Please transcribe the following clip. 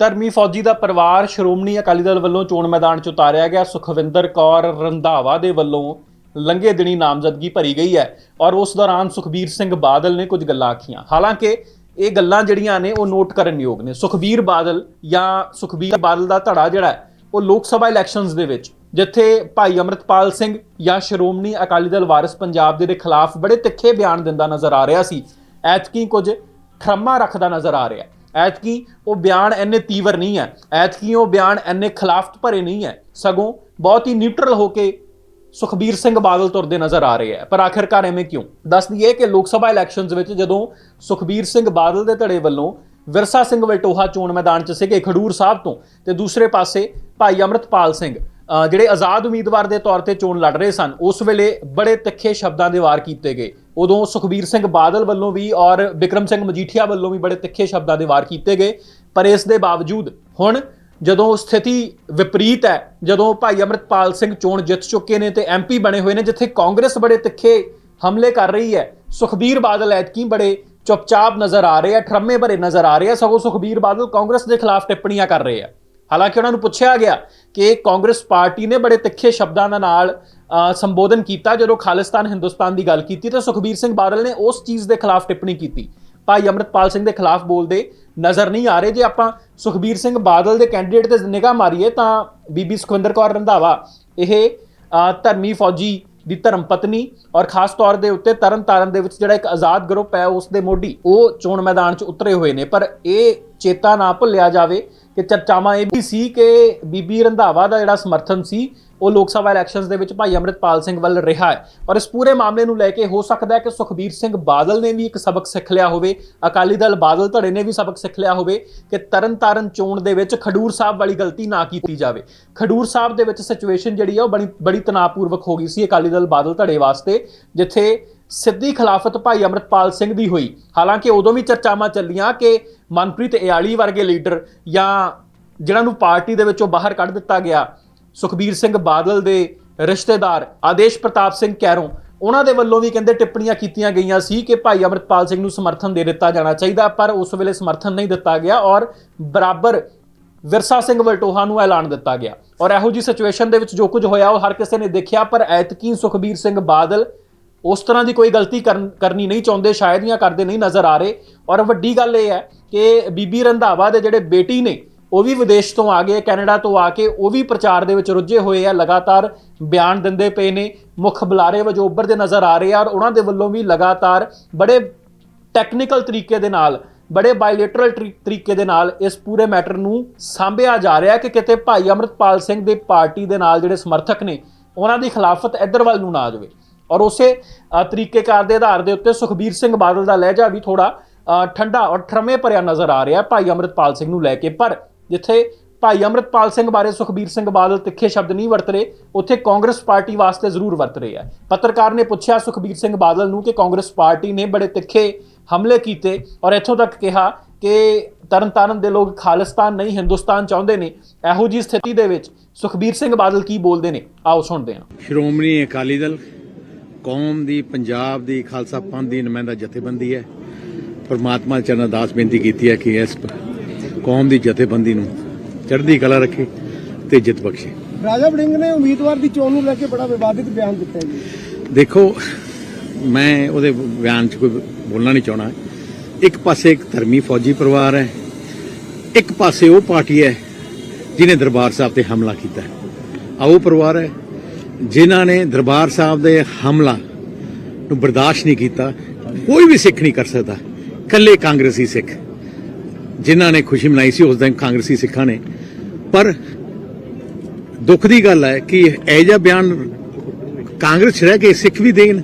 ਧਰਮੀ ਫੌਜੀ ਦਾ ਪਰਿਵਾਰ ਸ਼੍ਰੋਮਣੀ ਅਕਾਲੀ ਦਲ ਵੱਲੋਂ ਚੋਣ ਮੈਦਾਨ 'ਚ ਉਤਾਰਿਆ ਗਿਆ। ਸੁਖਵਿੰਦਰ ਕੌਰ ਰੰਧਾਵਾ ਦੇ ਵੱਲੋਂ ਲੰਘੇ ਦਿਨੀ ਨਾਮਜ਼ਦਗੀ ਭਰੀ ਗਈ ਹੈ ਔਰ ਉਸ ਦੌਰਾਨ ਸੁਖਬੀਰ ਸਿੰਘ ਬਾਦਲ ਨੇ ਕੁਝ ਗੱਲਾਂ ਆਖੀਆਂ। ਹਾਲਾਂਕਿ ਇਹ ਗੱਲਾਂ ਜਿਹੜੀਆਂ ਨੇ ਉਹ ਨੋਟ ਕਰਨ ਯੋਗ ਨੇ। ਸੁਖਬੀਰ ਬਾਦਲ ਜਾਂ ਸੁਖਬੀਰ ਬਾਦਲ ਦਾ ਧੜਾ ਜਿਹੜਾ ਉਹ ਲੋਕ ਸਭਾ ਇਲੈਕਸ਼ਨਸ ਦੇ ਵਿੱਚ, ਜਿੱਥੇ ਭਾਈ ਅਮਰਤਪਾਲ ਸਿੰਘ ਜਾਂ ਸ਼੍ਰੋਮਣੀ ਅਕਾਲੀ ਦਲ ਵਾਰਿਸ ਪੰਜਾਬ ਦੇ ਦੇ ਖਿਲਾਫ ਬੜੇ ਤਿੱਖੇ ਬਿਆਨ ਦਿੰਦਾ ਨਜ਼ਰ ਆ ਰਿਹਾ ਸੀ। ਐਤਕੀ ਕੁਝ ਠਰਮਾ ਰੱਖਦਾ ਨਜ਼ਰ ਆ ਰਿਹਾ ਐਤਕੀ ਉਹ ਬਿਆਨ ਇੰਨੇ ਤੀਵਰ ਨਹੀਂ ਹੈ। ਐਤਕੀ ਉਹ ਬਿਆਨ ਇੰਨੇ ਖਿਲਾਫਤ ਭਰੇ ਨਹੀਂ ਹੈ। ਸਗੋਂ ਬਹੁਤ ਹੀ ਨਿਊਟਰਲ ਹੋ ਕੇ ਸੁਖਬੀਰ ਸਿੰਘ ਬਾਦਲ ਤੁਰਦੇ ਨਜ਼ਰ ਆ ਰਹੇ ਹੈ। ਪਰ ਆਖਿਰਕਾਰ ਐਵੇਂ ਕਿਉਂ? ਦੱਸ ਦਈਏ ਕਿ ਲੋਕ ਸਭਾ ਇਲੈਕਸ਼ਨਸ ਵਿੱਚ ਜਦੋਂ ਸੁਖਬੀਰ ਸਿੰਘ ਬਾਦਲ ਦੇ ਧੜੇ ਵੱਲੋਂ ਵਿਰਸਾ ਸਿੰਘ ਵਲਟੋਹਾ ਚੋਣ ਮੈਦਾਨ 'ਚ ਸੀਗੇ ਖਡੂਰ ਸਾਹਿਬ ਤੋਂ ਤੇ ਦੂਸਰੇ ਪਾਸੇ ਭਾਈ ਅਮਰਤਪਾਲ ਸਿੰਘ ਜਿਹੜੇ ਆਜ਼ਾਦ ਉਮੀਦਵਾਰ ਦੇ ਤੌਰ ਤੇ ਚੋਣ ਲੜ ਰਹੇ ਸਨ, ਉਸ ਵੇਲੇ ਬੜੇ ਤਿੱਖੇ ਸ਼ਬਦਾਂ ਦੇ ਵਾਰ ਕੀਤੇ ਗਏ। ਉਦੋਂ ਸੁਖਬੀਰ ਸਿੰਘ ਬਾਦਲ ਵੱਲੋਂ ਵੀ ਔਰ ਵਿਕਰਮ ਸਿੰਘ ਮਜੀਠੀਆ ਵੱਲੋਂ ਵੀ ਬੜੇ ਤਿੱਖੇ ਸ਼ਬਦਾਂ ਦੇ ਵਾਰ ਕੀਤੇ ਗਏ। ਪਰ ਇਸ ਦੇ ਬਾਵਜੂਦ ਹੁਣ ਜਦੋਂ ਸਥਿਤੀ ਵਿਪਰੀਤ ਹੈ, ਜਦੋਂ ਭਾਈ ਅਮਰਤਪਾਲ ਸਿੰਘ ਚੋਣ ਜਿੱਤ ਚੁੱਕੇ ਨੇ ਤੇ ਐਮਪੀ ਬਣੇ ਹੋਏ ਨੇ, ਜਿੱਥੇ ਕਾਂਗਰਸ ਬੜੇ ਤਿੱਖੇ ਹਮਲੇ ਕਰ ਰਹੀ ਹੈ, ਸੁਖਬੀਰ ਬਾਦਲ ਐਤਕੀ ਬੜੇ ਚੁੱਪਚਾਪ ਨਜ਼ਰ ਆ ਰਹੇ ਆ, ਠਰਮੇ ਭਰੇ ਨਜ਼ਰ ਆ ਰਹੇ ਆ, ਸਗੋਂ ਸੁਖਬੀਰ ਬਾਦਲ ਕਾਂਗਰਸ ਦੇ ਖਿਲਾਫ ਟਿੱਪਣੀਆਂ ਕਰ ਰਹੇ ਆ। ਹਾਲਾਂਕਿ ਉਹਨਾਂ ਨੂੰ ਪੁੱਛਿਆ ਗਿਆ ਕਿ ਕਾਂਗਰਸ ਪਾਰਟੀ ਨੇ ਬੜੇ ਤਿੱਖੇ ਸ਼ਬਦਾਂ ਦੇ ਨਾਲ ਸੰਬੋਧਨ ਕੀਤਾ ਜਦੋਂ ਖਾਲਿਸਤਾਨ ਹਿੰਦੁਸਤਾਨ ਦੀ ਗੱਲ ਕੀਤੀ ਤਾਂ ਸੁਖਬੀਰ ਸਿੰਘ ਬਾਦਲ ਨੇ ਉਸ ਚੀਜ਼ ਦੇ ਖਿਲਾਫ ਟਿੱਪਣੀ ਕੀਤੀ। ਭਾਈ ਅਮਰਤਪਾਲ ਸਿੰਘ ਦੇ ਖਿਲਾਫ ਬੋਲਦੇ ਨਜ਼ਰ ਨਹੀਂ ਆ ਰਹੇ। ਜੇ ਆਪਾਂ ਸੁਖਬੀਰ ਸਿੰਘ ਬਾਦਲ ਦੇ ਕੈਂਡੀਡੇਟ ਤੇ ਨਿਗਾਹ ਮਾਰੀਏ ਤਾਂ ਬੀਬੀ ਸੁਖਵਿੰਦਰ ਕੌਰ ਰੰਧਾਵਾ, ਇਹ ਧਰਮੀ ਫੌਜੀ ਦੀ ਧਰਮ ਪਤਨੀ ਔਰ ਖਾਸ ਤੌਰ ਦੇ ਉੱਤੇ ਤਰਨ ਤਾਰਨ ਦੇ ਵਿੱਚ ਜਿਹੜਾ ਇੱਕ ਆਜ਼ਾਦ ਗਰੁੱਪ ਹੈ ਉਸ ਦੇ ਮੋਢੀ, ਉਹ ਚੋਣ ਮੈਦਾਨ 'ਚ ਉਤਰੇ ਹੋਏ ਨੇ। ਪਰ ਇਹ ਚੇਤਾ ਨਾ ਭੁੱਲਿਆ ਜਾਵੇ ਕਿ ਚਰਚਾਵਾਂ ਇਹ ਵੀ ਸੀ ਕਿ ਬੀਬੀ ਰੰਧਾਵਾ ਦਾ ਜਿਹੜਾ ਸਮਰਥਨ ਸੀ, ਉਹ ਲੋਕ ਸਭਾ ਇਲੈਕਸ਼ਨਸ ਦੇ ਵਿੱਚ ਭਾਈ ਅਮਰਿਤਪਾਲ ਸਿੰਘ ਵੱਲ ਰਿਹਾ ਹੈ। ਔਰ ਇਸ ਪੂਰੇ ਮਾਮਲੇ ਨੂੰ ਲੈ ਕੇ ਹੋ ਸਕਦਾ ਹੈ ਕਿ ਸੁਖਬੀਰ ਸਿੰਘ ਬਾਦਲ ਨੇ ਵੀ ਇੱਕ ਸਬਕ ਸਿੱਖ ਲਿਆ ਹੋਵੇ, ਅਕਾਲੀ ਦਲ ਬਾਦਲ ਧੜੇ ਨੇ ਵੀ ਸਬਕ ਸਿੱਖ ਲਿਆ ਹੋਵੇ ਕਿ ਤਰਨ ਤਾਰਨ ਚੋਣ ਦੇ ਵਿੱਚ ਖਡੂਰ ਸਾਹਿਬ ਵਾਲੀ ਗਲਤੀ ਨਾ ਕੀਤੀ ਜਾਵੇ। ਖਡੂਰ ਸਾਹਿਬ ਦੇ ਵਿੱਚ ਸਿਚੁਏਸ਼ਨ ਜਿਹੜੀ ਆ, ਉਹ ਬੜੀ ਬੜੀ ਤਣਾਅਪੂਰਵਕ ਹੋ ਗਈ ਸੀ ਅਕਾਲੀ ਦਲ ਬਾਦਲ ਧੜੇ ਵਾਸਤੇ, ਜਿੱਥੇ ਸਿੱਧੀ ਖਿਲਾਫਤ ਭਾਈ ਅਮਰਤਪਾਲ ਸਿੰਘ ਦੀ ਹੋਈ। ਹਾਲਾਂਕਿ ਉਦੋਂ ਵੀ ਚਰਚਾਵਾਂ ਚੱਲੀਆਂ ਕਿ ਮਨਪ੍ਰੀਤ ਇਆਲੀ ਵਰਗੇ ਲੀਡਰ ਜਾਂ ਜਿਨ੍ਹਾਂ ਨੂੰ ਪਾਰਟੀ ਦੇ ਵਿੱਚੋਂ ਬਾਹਰ ਕੱਢ ਦਿੱਤਾ ਗਿਆ, ਸੁਖਬੀਰ ਸਿੰਘ ਬਾਦਲ ਦੇ ਰਿਸ਼ਤੇਦਾਰ ਆਦੇਸ਼ ਪ੍ਰਤਾਪ ਸਿੰਘ ਕੈਰੋਂ, ਉਹਨਾਂ ਦੇ ਵੱਲੋਂ ਵੀ ਕਹਿੰਦੇ ਟਿੱਪਣੀਆਂ ਕੀਤੀਆਂ ਗਈਆਂ ਸੀ ਕਿ ਭਾਈ ਅਮਰਤਪਾਲ ਸਿੰਘ ਨੂੰ ਸਮਰਥਨ ਦੇ ਦਿੱਤਾ ਜਾਣਾ ਚਾਹੀਦਾ, ਪਰ ਉਸ ਵੇਲੇ ਸਮਰਥਨ ਨਹੀਂ ਦਿੱਤਾ ਗਿਆ ਔਰ ਬਰਾਬਰ ਵਿਰਸਾ ਸਿੰਘ ਵਲਟੋਹਾ ਨੂੰ ਐਲਾਨ ਦਿੱਤਾ ਗਿਆ। ਔਰ ਇਹੋ ਜੀ ਸਿਚੁਏਸ਼ਨ ਦੇ ਵਿੱਚ ਜੋ ਕੁਝ ਹੋਇਆ ਉਹ ਹਰ ਕਿਸੇ ਨੇ ਦੇਖਿਆ, ਪਰ ਐਤਕੀ ਸੁਖਬੀਰ ਸਿੰਘ ਬਾਦਲ ਉਸ ਤਰ੍ਹਾਂ ਦੀ ਕੋਈ ਗਲਤੀ ਕਰਨੀ ਨਹੀਂ ਚਾਹੁੰਦੇ, ਸ਼ਾਇਦ ਜਾਂ ਕਰਦੇ ਨਹੀਂ ਨਜ਼ਰ ਆ ਰਹੇ। ਔਰ ਵੱਡੀ ਗੱਲ ਇਹ ਹੈ ਕਿ ਬੀਬੀ ਰੰਧਾਵਾ ਦੇ ਜਿਹੜੇ ਬੇਟੀ ਨੇ, ਉਹ ਵੀ ਵਿਦੇਸ਼ ਤੋਂ ਆ ਗਏ, ਕੈਨੇਡਾ ਤੋਂ ਆ ਕੇ ਉਹ ਵੀ ਪ੍ਰਚਾਰ ਦੇ ਵਿੱਚ ਰੁੱਝੇ ਹੋਏ ਆ, ਲਗਾਤਾਰ ਬਿਆਨ ਦਿੰਦੇ ਪਏ ਨੇ, ਮੁੱਖ ਬੁਲਾਰੇ ਵਜੋਂ ਉੱਭਰਦੇ ਨਜ਼ਰ ਆ ਰਹੇ ਆ, ਔਰ ਉਹਨਾਂ ਦੇ ਵੱਲੋਂ ਵੀ ਲਗਾਤਾਰ ਬੜੇ ਟੈਕਨੀਕਲ ਤਰੀਕੇ ਦੇ ਨਾਲ, ਬੜੇ ਬਾਇਲੇਟਰਲ ਤਰੀਕੇ ਦੇ ਨਾਲ ਇਸ ਪੂਰੇ ਮੈਟਰ ਨੂੰ ਸਾਂਭਿਆ ਜਾ ਰਿਹਾ ਕਿ ਕਿਤੇ ਭਾਈ ਅਮਰਤਪਾਲ ਸਿੰਘ ਦੇ ਪਾਰਟੀ ਦੇ ਨਾਲ ਜਿਹੜੇ ਸਮਰਥਕ ਨੇ, ਉਹਨਾਂ ਦੀ ਖਿਲਾਫਤ ਇੱਧਰ ਵੱਲ ਨੂੰ ਨਾ ਆ ਜਾਵੇ। ਔਰ ਉਸੇ ਤਰੀਕੇਕਾਰ ਦੇ ਆਧਾਰ ਦੇ ਉੱਤੇ ਸੁਖਬੀਰ ਸਿੰਘ ਬਾਦਲ ਦਾ ਲਹਿਜਾ ਵੀ ਥੋੜਾ ਠੰਡਾ ਔਰ ਠਰਮੇ ਭਰਿਆ ਨਜ਼ਰ ਆ ਰਿਹਾ ਭਾਈ ਅਮਰਤਪਾਲ ਸਿੰਘ ਨੂੰ ਲੈ ਕੇ। ਪਰ ਜਿੱਥੇ ਭਾਈ ਅਮਰਤਪਾਲ ਸਿੰਘ ਬਾਰੇ ਸੁਖਬੀਰ ਸਿੰਘ ਬਾਦਲ ਤਿੱਖੇ ਸ਼ਬਦ ਨਹੀਂ ਵਰਤ ਰਹੇ, ਉੱਥੇ ਕਾਂਗਰਸ ਪਾਰਟੀ ਵਾਸਤੇ ਜ਼ਰੂਰ ਵਰਤ ਰਹੇ ਆ। ਪੱਤਰਕਾਰ ਨੇ ਪੁੱਛਿਆ ਸੁਖਬੀਰ ਸਿੰਘ ਬਾਦਲ ਨੂੰ ਕਿ ਕਾਂਗਰਸ ਪਾਰਟੀ ਨੇ ਬੜੇ ਤਿੱਖੇ ਹਮਲੇ ਕੀਤੇ ਔਰ ਇੱਥੋਂ ਤੱਕ ਕਿਹਾ ਕਿ ਤਰਨਤਾਰਨ ਦੇ ਲੋਕ ਖਾਲਿਸਤਾਨ ਨਹੀਂ, ਹਿੰਦੁਸਤਾਨ ਚਾਹੁੰਦੇ ਨੇ। ਇਹੋ ਜੀ ਸਥਿਤੀ ਦੇ ਵਿੱਚ ਸੁਖਬੀਰ ਸਿੰਘ ਬਾਦਲ ਕੀ ਬੋਲਦੇ ਨੇ? ਆਓ ਸੁਣਦੇ ਹਾਂ। ਸ਼੍ਰੋਮਣੀ ਅਕਾਲੀ ਦਲ ਕੌਮ ਦੀ ਪੰਜਾਬ ਦੀ ਖਾਲਸਾ ਪੰਥ ਦੀ ਨੁਮਾਇੰਦਾ ਜਥੇਬੰਦੀ ਹੈ। ਪਰਮਾਤਮਾ ਚਰਨ ਅਰਦਾਸ ਬੇਨਤੀ ਕੀਤੀ ਹੈ ਕਿ ਇਸ ਕੌਮ ਦੀ ਜਥੇਬੰਦੀ ਨੂੰ ਚੜ੍ਹਦੀ ਕਲਾ ਰੱਖੇ ਤੇ ਜਿੱਤ ਬਖਸ਼ੇ। ਰਾਜਾ ਵੜਿੰਗ ਨੇ ਉਮੀਦਵਾਰ ਦੀ ਚੋਣ ਨੂੰ ਲੈ ਕੇ ਬੜਾ ਵਿਵਾਦਿਤ ਬਿਆਨ ਦਿੱਤਾ ਜੀ। ਦੇਖੋ ਮੈਂ ਉਹਦੇ ਬਿਆਨ 'ਚ ਕੋਈ ਬੋਲਣਾ ਨਹੀਂ ਚਾਹਣਾ ਇੱਕ ਪਾਸੇ ਇੱਕ ਧਰਮੀ ਫੌਜੀ ਪਰਿਵਾਰ ਹੈ ਇੱਕ ਪਾਸੇ ਉਹ ਪਾਰਟੀ ਹੈ ਜਿਨੇ ਦਰਬਾਰ ਸਾਹਿਬ ਤੇ ਹਮਲਾ ਕੀਤਾ ਹੈ। ਉਹ ਪਰਿਵਾਰ ਹੈ ਜਿਨ੍ਹਾਂ ਨੇ ਦਰਬਾਰ ਸਾਹਿਬ ਦੇ ਹਮਲਾ ਨੂੰ ਬਰਦਾਸ਼ਤ ਨਹੀਂ ਕੀਤਾ, ਕੋਈ ਵੀ ਸਿੱਖ ਨਹੀਂ ਕਰ ਸਕਦਾ। ਇਕੱਲੇ ਕਾਂਗਰਸੀ ਸਿੱਖ। ਜਿਨ੍ਹਾਂ ਨੇ ਖੁਸ਼ੀ ਮਨਾਈ ਸੀ, ਉਸ ਦਿਨ ਕਾਂਗਰਸੀ ਸਿੱਖਾਂ ਨੇ। ਪਰ ਦੁੱਖ ਦੀ ਗੱਲ ਹੈ ਕਿ ਇਹ ਜਿਹਾ ਬਿਆਨ ਕਾਂਗਰਸ 'ਚ ਰਹਿ ਕੇ ਸਿੱਖ ਵੀ ਦੇਣ।